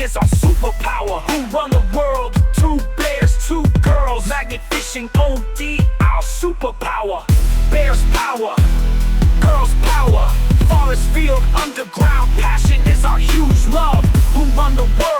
is our superpower. Who run the world? Two bears, two girls. Magnet fishing OD, our superpower. Bears power, girls power. Forest field underground passion is our huge love. Who run the world?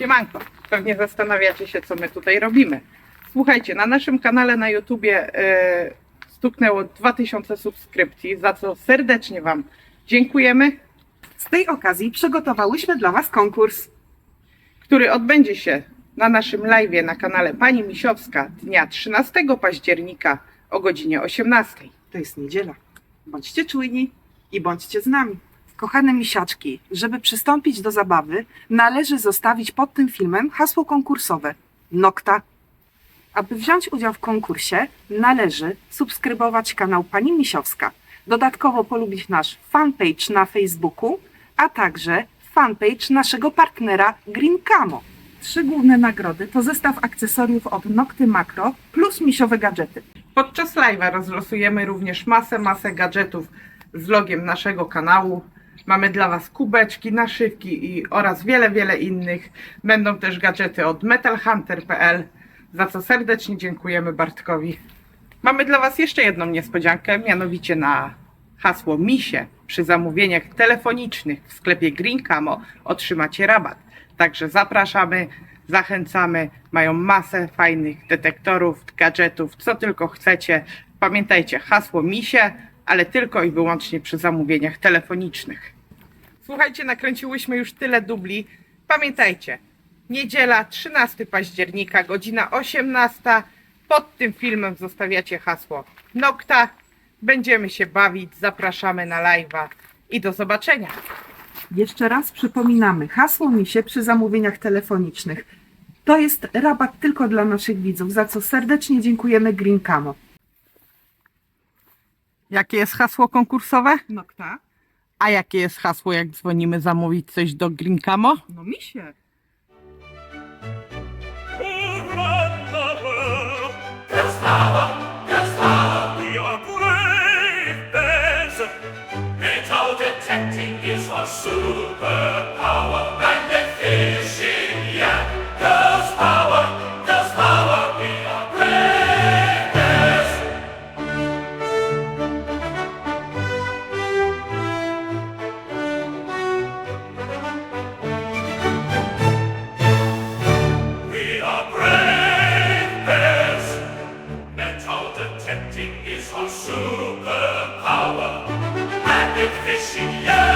Siemanko, pewnie zastanawiacie się, co my tutaj robimy. Słuchajcie, na naszym kanale na YouTubie e, stuknęło 2000 subskrypcji, za co serdecznie Wam dziękujemy, Z tej okazji przygotowałyśmy dla Was konkurs. który odbędzie się na naszym live na kanale Pani Misiowska dnia 13 października o godzinie 18. To jest niedziela. Bądźcie czujni i bądźcie z nami. Kochane misiaczki, żeby przystąpić do zabawy, należy zostawić pod tym filmem hasło konkursowe Nokta. Aby wziąć udział w konkursie, należy subskrybować kanał Pani Misiowska, dodatkowo polubić nasz fanpage na Facebooku, a także fanpage naszego partnera Green Camo. Trzy główne nagrody to zestaw akcesoriów od Nokty Makro plus misiowe gadżety. Podczas live'a rozlosujemy również masę, masę gadżetów z logiem naszego kanału. Mamy dla Was kubeczki, naszywki i oraz wiele, wiele innych. Będą też gadżety od metalhunter.pl, za co serdecznie dziękujemy Bartkowi. Mamy dla Was jeszcze jedną niespodziankę, mianowicie na hasło MISIE przy zamówieniach telefonicznych w sklepie Green Camo otrzymacie rabat. Także zapraszamy, zachęcamy. Mają masę fajnych detektorów, gadżetów, co tylko chcecie. Pamiętajcie, hasło MISIE, ale tylko i wyłącznie przy zamówieniach telefonicznych. Słuchajcie, nakręciłyśmy już tyle dubli. Pamiętajcie, niedziela 13 października, godzina 18. Pod tym filmem zostawiacie hasło Nokta. Będziemy się bawić, zapraszamy na live'a i do zobaczenia. Jeszcze raz przypominamy, hasło misie przy zamówieniach telefonicznych. To jest rabat tylko dla naszych widzów, za co serdecznie dziękujemy Green Camo. Jakie jest hasło konkursowe? Nokta? A jakie jest hasło, jak dzwonimy zamówić coś do Green Camo? No misie. Metal detecting is our superpower. Detecting is our superpower. Magnet fishing, yeah.